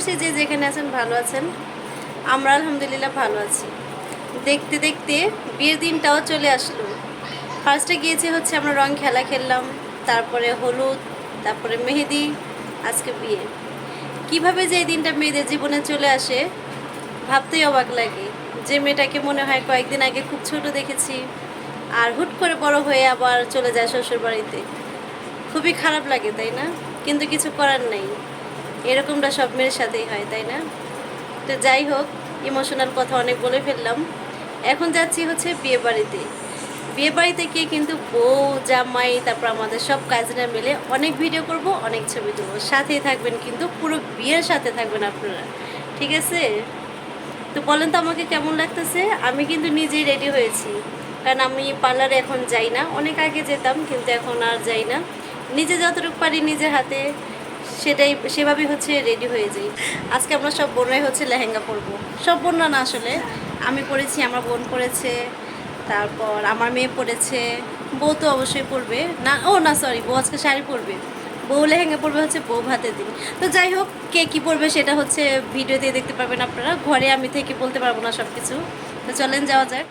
করছি যে যেখানে আছেন ভালো আছেন। আমরা আলহামদুলিল্লাহ ভালো আছি। দেখতে দেখতে বিয়ের দিনটাও চলে আসলো। ফার্স্টে গিয়েছে হচ্ছে আমরা রং খেলা খেললাম, তারপরে হলুদ, তারপরে মেহেদি, আজকে বিয়ে। কীভাবে যে এই দিনটা মেয়েদের জীবনে চলে আসে, ভাবতেই অবাক লাগে। যে মেয়েটাকে মনে হয় কয়েকদিন আগে খুব ছোট দেখেছি, আর হুট করে বড় হয়ে আবার চলে যায় শ্বশুর বাড়িতে খুবই খারাপ লাগে, তাই না? কিন্তু কিছু করার নেই। এরকমটা সব মেয়ের সাথেই হয়, তাই না? তো যাই হোক ইমোশনাল কথা অনেক বলে ফেললাম। এখন যাচ্ছি হচ্ছে বিয়ে বাড়িতে। বিয়ে বাড়িতে গিয়ে কিন্তু বউ, জামাই, তারপর আমাদের সব কাজিনা মিলে অনেক ভিডিও করব, অনেক ছবি তুলবো। সাথেই থাকবেন কিন্তু পুরো বিয়ের সাথে থাকবেন আপনারা, ঠিক আছে? তো বলেন তো আমাকে কেমন লাগতেছে? আমি কিন্তু নিজেই রেডি হয়েছি। কারণ আমি পার্লারে এখন যাই না। অনেক আগে যেতাম, কিন্তু এখন আর যাই না। নিজে যতটুকু পারি নিজের হাতে। সেটাই, সেভাবেই হচ্ছে রেডি হয়ে যাই। আজকে আমরা সব বোনরাই হচ্ছে লেহেঙ্গা পরবো। সব বোনরা না আসলে। আমি পরেছি, আমার বোন পরেছে, তারপর আমার মেয়ে পরেছে। বউ তো অবশ্যই পরবে। না, ও না সরি বউ আজকে শাড়ি পরবে। বউ লেহেঙ্গা পরবে হচ্ছে বউ ভাতের দিন। তো যাই হোক, কে কী পরবে সেটা হচ্ছে ভিডিওতে দেখতে পারবেন আপনারা। ঘরে আমি থেকে বলতে পারব না সব কিছু তো চলেন যাওয়া যাক।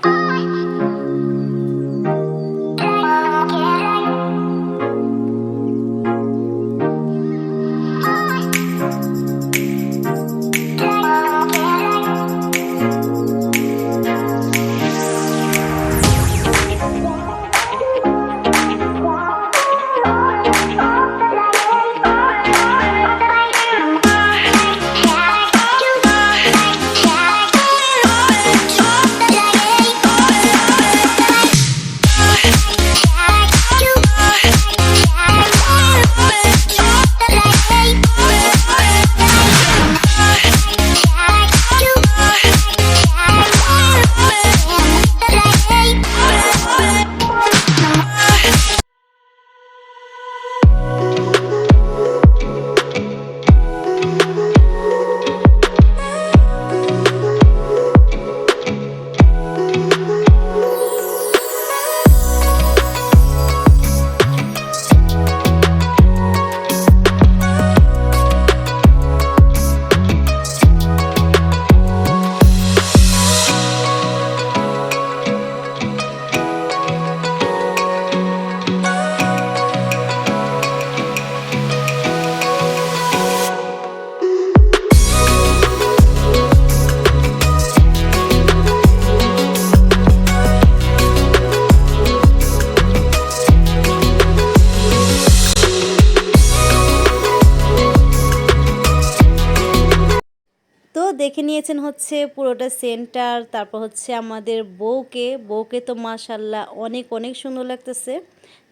দেখে নিয়েছেন হচ্ছে পুরোটা সেন্টার তারপর হচ্ছে আমাদের বউকে। বউকে তো মাশাল্লাহ অনেক অনেক সুন্দর লাগতেছে।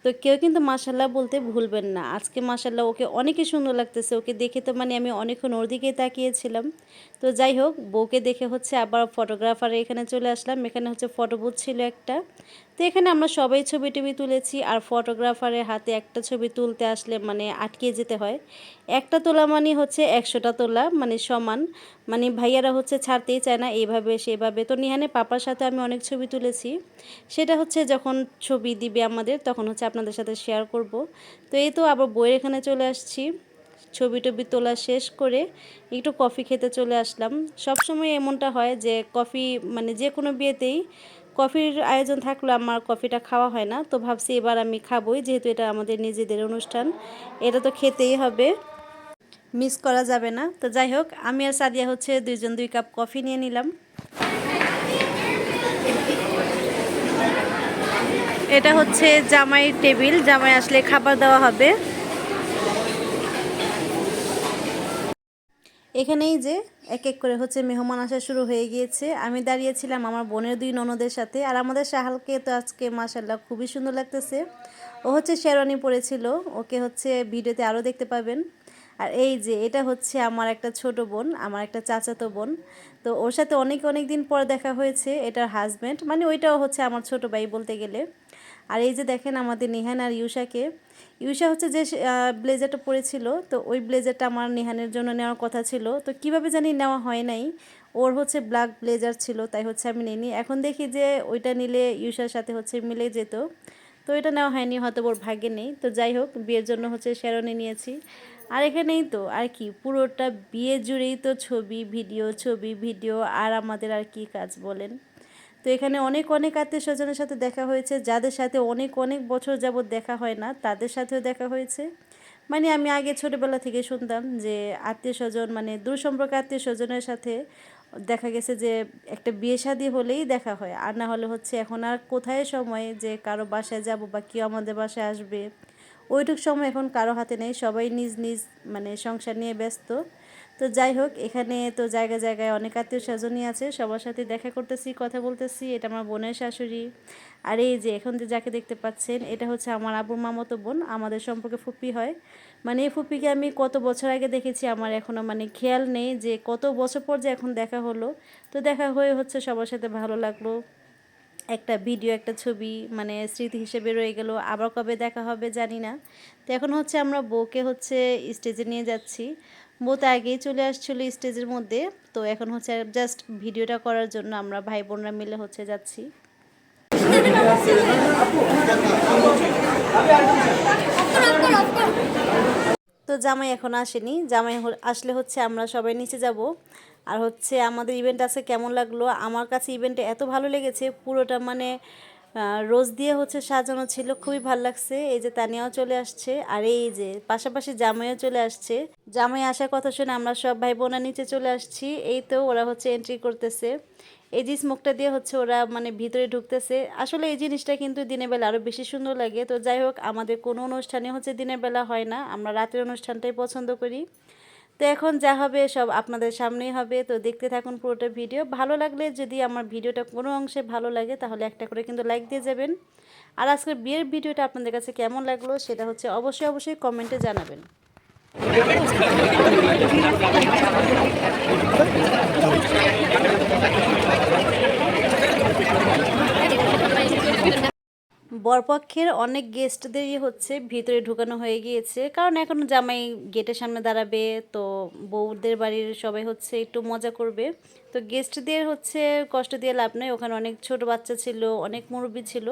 তো কেউ কিন্তু মাশাল্লাহ বলতে ভুলবেন না। আজকে মাশাল্লাহ ওকে অনেকই সুন্দর লাগতেছে। ওকে দেখে তো মানে আমি অনেকক্ষণ ওর দিকেই তাকিয়েছিলাম। তো যাই হোক, বউকে দেখে হচ্ছে আবার ফটোগ্রাফার এখানে চলে আসলাম। এখানে হচ্ছে ফটো বুথ ছিল একটা। তো এখানে আমরা সবাই ছবি টবি তুলেছি আর ফটোগ্রাফারের হাতে একটা ছবি তুলতে আসলে মানে আটকে যেতে হয়। একটা তোলা মানে হচ্ছে একশোটা তোলা মানে সমান। মানে ভাইয়ারা হচ্ছে ছাড়তেই চায় না, এইভাবে সেভাবে। তো নিহানে পাপার সাথে আমি অনেক ছবি তুলেছি। সেটা হচ্ছে যখন ছবি দিবে আমাদের, তখন হচ্ছে আপনাদের সাথে শেয়ার করব। তো এই তো আবার বইয়ের এখানে চলে আসছি। ছবি টবি তোলা শেষ করে একটু কফি খেতে চলে আসলাম। সবসময় এমনটা হয় যে, কফি মানে যে কোনো বিয়েতেই কফির আয়োজন থাকলে আমার কফিটা খাওয়া হয় না। তো ভাবছি এবার আমি খাবোই, যেহেতু এটা আমাদের নিজেদের অনুষ্ঠান। এটা তো খেতেই হবে। মিস করা যাবে না। তো যাই হোক, আমি আর সাদিয়া হচ্ছে দুইজন দুই কাপ কফি নিয়ে নিলাম। এটা হচ্ছে জামাই টেবিল। জামাই আসলে খাবার দেওয়া হবে। এখানেই যে এক এক করে হচ্ছে মেহমান আসা শুরু হয়ে গিয়েছে। আমি দাঁড়িয়েছিলাম আমার বোনের দুই ননদের সাথে আর আমাদের শাহালকে তো আজকে মাসাল্লাহ খুবই সুন্দর লাগতেছে। ও হচ্ছে শেরওয়ানি পরেছিল ওকে হচ্ছে ভিডিওতে আরও দেখতে পাবেন। আর এই যে এটা হচ্ছে আমার একটা ছোট বোন, আমার একটা চাচাতো বোন। তো ওর সাথে অনেক অনেক দিন পর দেখা হয়েছে, এটার হাজব্যান্ড মানে ওইটাও হচ্ছে আমার ছোট ভাই বলতে গেলে। আর এই যে দেখেন আমাদের নিহান আর ইউষাকে ইউষা হচ্ছে যে ব্লেজারটা পরেছিল, তো ওই ব্লেজারটা আমার নিহানের জন্য নেওয়ার কথা ছিল। তো কীভাবে জানি নেওয়া হয় নাই, ওর হচ্ছে ব্ল্যাক ব্লেজার ছিল, তাই হচ্ছে আমি নিইনি। এখন দেখি যে ওইটা নিলে ইউষার সাথে হচ্ছে মিলে যেত, তো এটা নেওয়া হয়নি, হয়তো ওর ভাগ্যে নেই। তো যাই হোক, বিয়ের জন্য হচ্ছে শেরনি নিয়েছি। আর এখানেই তো, আর কি, পুরোটা বিয়ে জুড়েই তো ছবি, ভিডিও ছবি, ভিডিও, আর আমাদের আর কি কাজ বলেন। তো এখানে অনেক অনেক আত্মীয় স্বজনের সাথে দেখা হয়েছে, যাদের সাথে অনেক অনেক বছর যাবৎ দেখা হয় না, তাদের সাথেও দেখা হয়েছে। মানে আমি আগে ছোটোবেলা থেকে শুনতাম যে আত্মীয় স্বজন মানে দূর আত্মীয় স্বজনের সাথে দেখা গেছে যে একটা বিয়ে শাদি হলেই দেখা হয়। আর না হলে হচ্ছে এখন আর কোথায় সময় যে কারও বাসায় যাব বা কেউ আমাদের বাসায় আসবে। ওইটুক সময় এখন কারও হাতে নেই, সবাই নিজ নিজ মানে সংসার নিয়ে ব্যস্ত। তো যাই হোক, এখানে তো জায়গায় জায়গায় অনেক আত্মীয় স্বজনই আছে। সবার সাথে দেখা করতেছি, কথা বলতেছি। এটা আমার বোনের শাশুড়ি। আর এই যে, এখন যে যাকে দেখতে পাচ্ছেন, এটা হচ্ছে আমার আবুর মামতো বোন। আমাদের সম্পর্কে ফুপি হয়। মানে এই ফুপিকে আমি কত বছর আগে দেখেছি, আমার এখনও মানে খেয়াল নেই যে কত বছর পর যে এখন দেখা হলো। তো দেখা হয়ে হচ্ছে সবার সাথে ভালো লাগল। একটা ভিডিও, একটা ছবি মানে স্মৃতি হিসেবে রয়ে গেল। আবার কবে দেখা হবে জানি না। তো এখন হচ্ছে আমরা বউকে হচ্ছে স্টেজে নিয়ে যাচ্ছি। বউ তো আগেই চলে আসছিল স্টেজের মধ্যে। তো এখন হচ্ছে জাস্ট ভিডিওটা করার জন্য আমরা ভাই বোনরা মিলে হচ্ছে যাচ্ছি। তো জামাই এখন আসেনি। জামাই আসলে হচ্ছে আমরা সবাই নিচে যাব। আর হচ্ছে আমাদের ইভেন্ট আছে কেমন লাগল? আমার কাছে ইভেন্টে এত ভালো লেগেছে, পুরোটা মানে রোজ দিয়ে হচ্ছে সাজানো ছিল, খুবই ভালো লাগছে। এই যে তানিয়াও চলে আসছে, আর এই যে পাশাপাশি জামাইও চলে আসছে। জামাই আসার কথা শুনে আমরা সব ভাই বোনা নিচে চলে আসছি। এই তো ওরা হচ্ছে এন্ট্রি করতেছে। এই যে স্মোকটা দিয়ে হচ্ছে ওরা মানে ভিতরে ঢুকতেছে। আসলে এই জিনিসটা কিন্তু দিনের বেলা আরও বেশি সুন্দর লাগে। তো যাই হোক, আমাদের কোনো অনুষ্ঠানে হচ্ছে দিনের বেলা হয় না। আমরা রাতের অনুষ্ঠানটাই পছন্দ করি। তো এখন যা হবে সব আপনাদের সামনেই হবে। তো দেখতে থাকুন পুরোটা ভিডিও। ভালো লাগলে যদি আমার ভিডিওটা কোনো অংশে ভালো লাগে, তাহলে একটা করে কিন্তু লাইক দিয়ে যাবেন। আর আজকের বিয়ের ভিডিওটা আপনাদের কাছে কেমন লাগল সেটা হচ্ছে অবশ্যই অবশ্যই কমেন্টে জানাবেন। বরপক্ষের অনেক গেস্টদেরই হচ্ছে ভিতরে ঢুকানো হয়ে গিয়েছে। কারণ এখন জামাই গেটের সামনে দাঁড়াবে, তো বউদের বাড়ির সবাই হচ্ছে একটু মজা করবে। তো গেস্টদের হচ্ছে কষ্ট দিয়ে লাভ নেই। ওখানে অনেক ছোট বাচ্চা ছিল, অনেক মুরব্বী ছিল।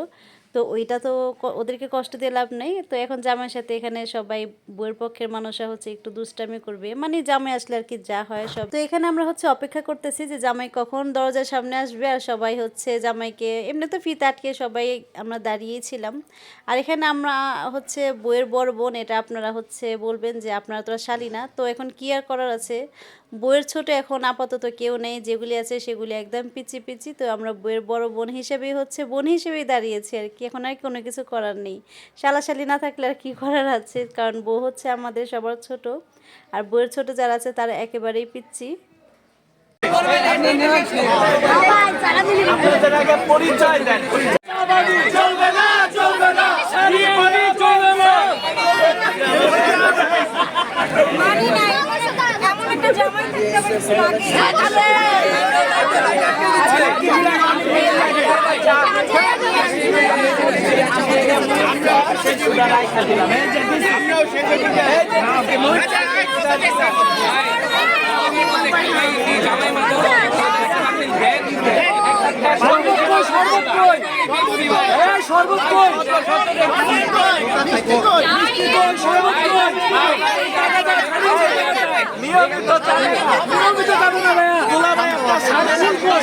তো ওইটা তো ওদেরকে কষ্ট দিয়ে লাভ নেই। তো এখন জামাইয়ের সাথে এখানে সবাই বইয়ের পক্ষের মানুষরা হচ্ছে একটু দুষ্টামি করবে। মানে জামাই আসলে আর কি যা হয় সব। তো এখানে আমরা হচ্ছে অপেক্ষা করতেছি যে জামাই কখন দরজার সামনে আসবে আর সবাই হচ্ছে জামাইকে এমনি তো ফিতে আটকে সবাই আমরা দাঁড়িয়েই ছিলাম। আর এখানে আমরা হচ্ছে বইয়ের বড় বোন, এটা আপনারা হচ্ছে বলবেন যে আপনারা তো শালি না। তো এখন কি আর করার আছে? বইয়ের ছোট এখন আপাতত কেউ নেই যেগুলি আছে সেগুলি একদম পিচি পিচি। তো আমরা বইয়ের বড় বোন হিসেবেই হচ্ছে বোন হিসেবেই দাঁড়িয়েছি আর কি। এখন আর কোনো কিছু করার নেই। শালাশালি না থাকলে আর কি করার আছে? কারণ বউ হচ্ছে আমাদের সবার ছোট। আর বইয়ের ছোট যারা আছে তারা একেবারেই পিচ্ছি পরিচয় দেন চাঁদাবাজি চলবে না চলবে না বিয়েবাড়ি চলবে না মানি নাই এমন একটা জামাই থাকতে হবে নিয়মিত চালে না নিয়মিত যাব না ভাইয়া দুলা ভাই আপনার সারাদিন কই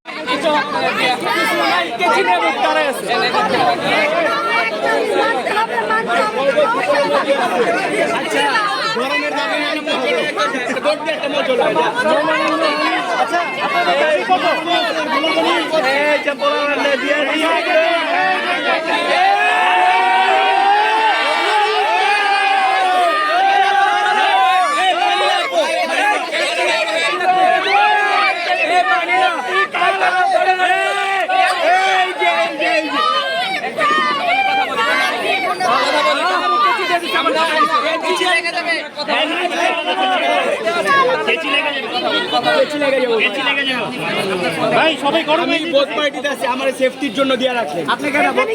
বন্যা কামাইতেছে মেকআপ এই যে আপনারা কমলাপুর সুন্দর আমরা চাইব না এই যে বলা দিয়ে দিচ্ছে আমার ভাই সবাই গরমে পার্টিতে আছি আমার সেফটির জন্য দিয়ে রাখলেন আপনি কেন বোধ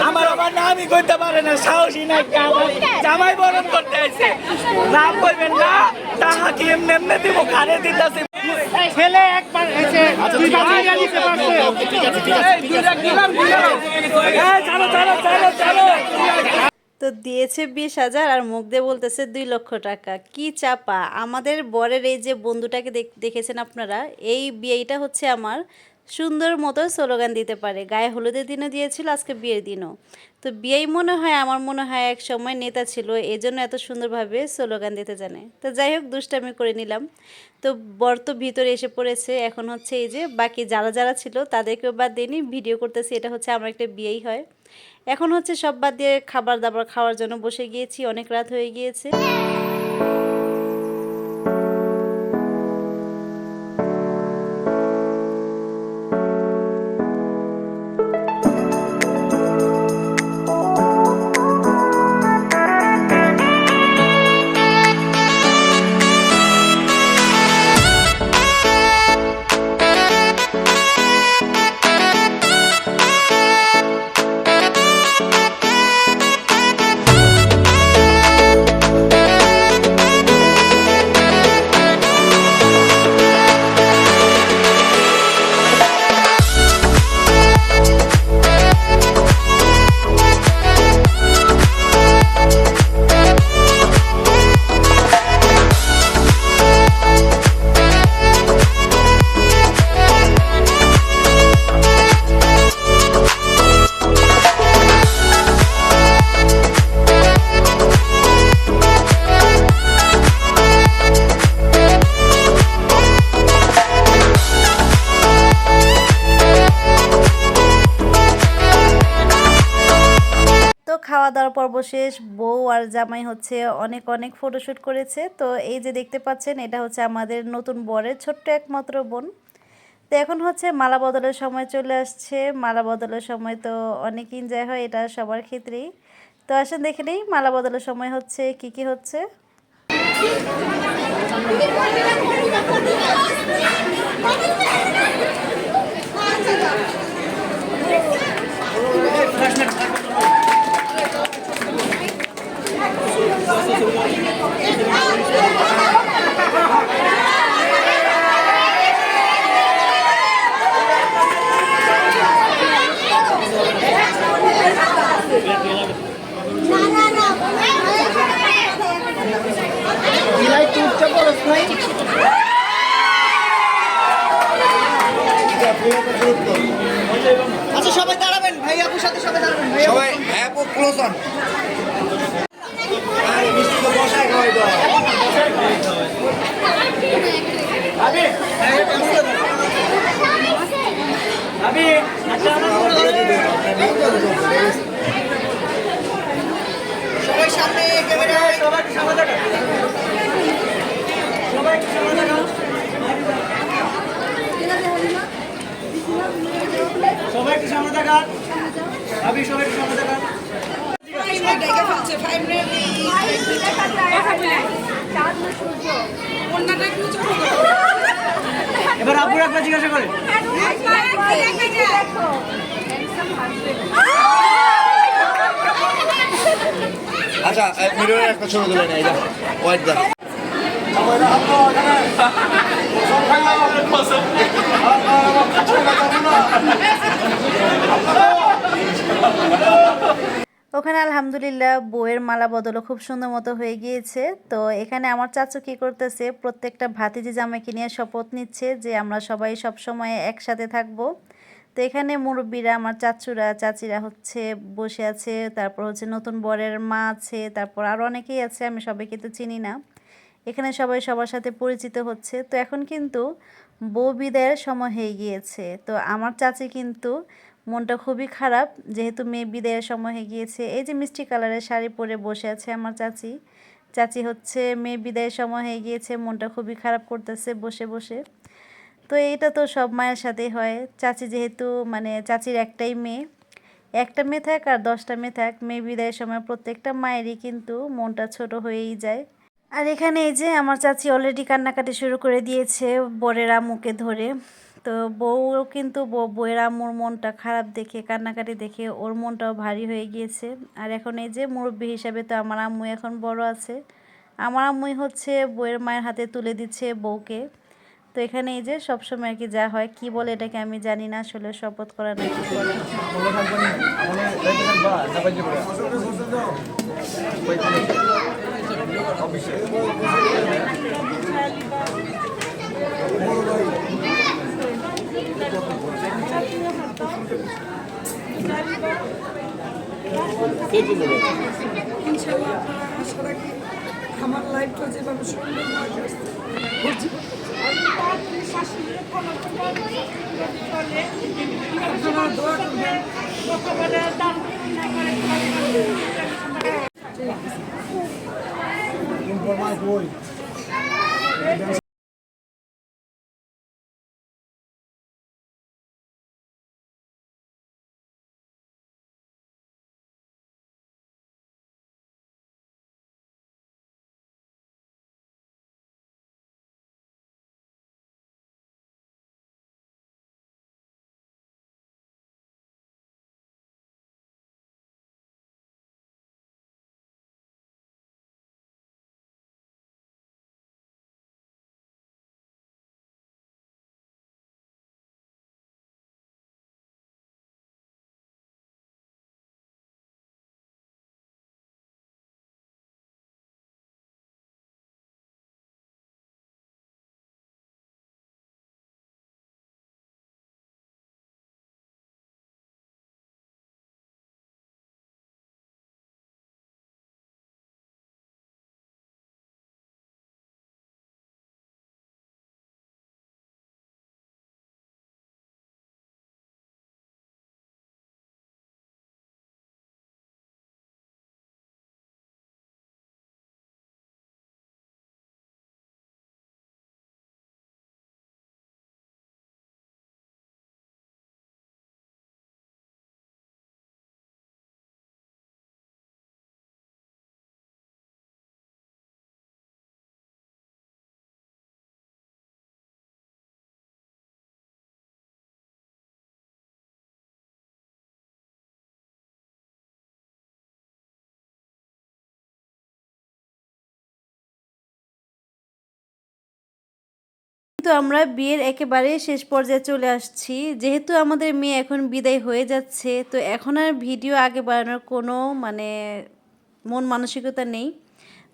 আমার আবার নামই করতে পারে না সাহসী নাই জামাই বরণ করতে আইছে। নাম বলবেন না টাকা কি এমনি এমনি দিব কারে দিতেছে। ছেলে একবার এসে দুই বাজিয়ে গেছে পারছে। চলো চলো চলো চলো। তো দিয়েছে বিশ হাজার আর মুখ দিয়ে বলতেছে দুই লক্ষ টাকা। কি চাপা? আমাদের বরের এই যে বন্ধুটাকে দেখ- দেখেছেন আপনারা? এই বিয়েটা হচ্ছে আমার সুন্দর মতো স্লোগান দিতে পারে। গায়ে হলুদের দিনও দিয়েছিল, আজকে বিয়ের দিনও। তো বিয়েই মনে হয়, আমার মনে হয় এক সময় নেতা ছিল এই জন্য এত সুন্দরভাবে স্লোগান দিতে জানে। তো যাই হোক, দুষ্টামি করে নিলাম। তো বর তো ভিতরে এসে পড়েছে, এখন হচ্ছে এই যে বাকি যারা যারা ছিল, তাদেরকেও বাদ দিইনি ভিডিও করতেছি, এটা হচ্ছে আমার একটা বিয়েই হয়। এখন হচ্ছে সব বাদ দিয়ে খাবার দাবার খাওয়ার জন্য বসে গিয়েছি, অনেক রাত হয়ে গিয়েছে। জামাই হচ্ছে অনেক অনেক ফটোশ্যুট করেছে। তো এই যে দেখতে পাচ্ছেন, এটা হচ্ছে আমাদের নতুন বরের ছোট্ট একমাত্র বোন। তো এখন হচ্ছে মালা বদলের সময় চলে আসছে। মালা বদলের সময় তো অনেক এনজয় হয়, এটা সবার ক্ষেত্রেই। তো আসেন দেখে নেই, মালা বদলের সময় হচ্ছে কি কি হচ্ছে? আচ্ছা সবাই দাঁড়াবেন। ভাই আপুর সাথে সবাই দাঁড়াবেন। সবাই অ্যাপ ও ক্লোজ সবাই সামনে ক্যামেরা সবাই সামনে থাকো। সবাই একটু সামনে থাকো। সবাই একটু সামনে থাকান আমি সবাই একটু সামনে থাকান জায়গা ফেলছে ফাইভ এবার আপুর একটা জিজ্ঞাসা করেন ওখানে আলহামদুলিল্লাহ বইয়ের মালা বদলও খুব সুন্দর মতো হয়ে গিয়েছে। তো এখানে আমার চাচু কি করতেছে? প্রত্যেকটা ভাতিজি জামাইকে নিয়ে শপথ নিচ্ছে যে আমরা সবাই সব সময় একসাথে থাকব। এখানে মুরব্বীরা, আমার চাচুরা, চাচিরা হচ্ছে বসে আছে। তারপর হচ্ছে নতুন বরের মা আছে, তারপর আরও অনেকেই আছে, আমি সবাইকে তো চিনি না। এখানে সবাই সবার সাথে পরিচিত হচ্ছে। তো এখন কিন্তু বউ বিদায়ের সময় হয়ে গিয়েছে। তো আমার চাচি কিন্তু মনটা খুবই খারাপ, যেহেতু মেয়ে বিদায়ের সময় হয়ে গিয়েছে। এই যে মিষ্টি কালারের শাড়ি পরে বসে আছে আমার চাচি। চাচি হচ্ছে মেয়ে বিদায়ের সময় হয়ে গিয়েছে, মনটা খুবই খারাপ করতেছে বসে বসে। তো এটা তো সব মায়ের সাথেই হয়। চাচি যেহেতু মানে চাচির একটাই মেয়ে, একটা মেয়ে থাক আর দশটা মেয়ে থাক, মেয়ে বিদায়ের সময় প্রত্যেকটা মায়েরই কিন্তু মনটা ছোট হয়েই যায়। আর এখানে এই যে আমার চাচি অলরেডি কান্নাকাটি শুরু করে দিয়েছে বরের আম্মুকে ধরে। তো বউ কিন্তু বউ- বউয়ের আম্মুর মনটা খারাপ দেখে, কান্নাকাটি দেখে ওর মনটাও ভারী হয়ে গিয়েছে। আর এখন এই যে মুরব্বী হিসাবে তো আমার আম্মু এখন বড় আছে। আমার আম্মুই হচ্ছে বউয়ের মায়ের হাতে তুলে দিচ্ছে বউকে। তো এখানে এই যে সবসময় কি যা হয়, কি বলে এটাকে আমি জানি না, আসলে শপথ করা বলে ইনশাআল্লাহ আশা রাখি আমার লাইফটা যেভাবে সুন্দর হয়ে যাচ্ছে কিন্তু আমরা বিয়ের একেবারে শেষ পর্যায়ে চলে আসছি। যেহেতু আমাদের মেয়ে এখন বিদায় হয়ে যাচ্ছে, তো এখন আর ভিডিও আগে বাড়ানোর কোনো মানে মন মানসিকতা নেই।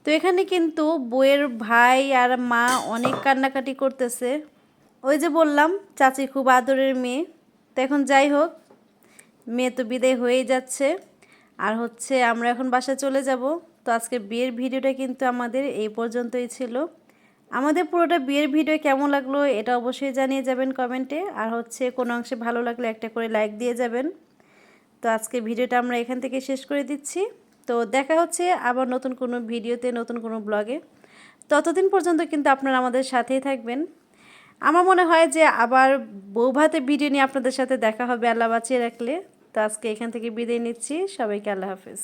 তো এখানে কিন্তু বইয়ের ভাই আর মা অনেক কান্নাকাটি করতেছে। ওই যে বললাম, চাচি খুব আদরের মেয়ে। তো এখন যাই হোক, মেয়ে তো বিদায় হয়েই যাচ্ছে। আর হচ্ছে আমরা এখন বাসায় চলে যাব। তো আজকে বিয়ের ভিডিওটা কিন্তু আমাদের এই পর্যন্তই ছিল। আমাদের পুরোটা বিয়ের ভিডিও কেমন লাগল এটা অবশ্যই জানিয়ে যাবেন কমেন্টে। আর হচ্ছে কোনো অংশে ভালো লাগলে একটা করে লাইক দিয়ে যাবেন। তো আজকে ভিডিওটা আমরা এখান থেকে শেষ করে দিচ্ছি। তো দেখা হচ্ছে আবার নতুন কোনো ভিডিওতে, নতুন কোনো ব্লগে। ততদিন পর্যন্ত কিন্তু আপনারা আমাদের সাথেই থাকবেন। আমার মনে হয় যে আবার বৌভাতে ভিডিও নিয়ে আপনাদের সাথে দেখা হবে আল্লাহ বাঁচিয়ে রাখলে। তো আজকে এখান থেকে বিদায় নিচ্ছি। সবাইকে আল্লাহ হাফেজ।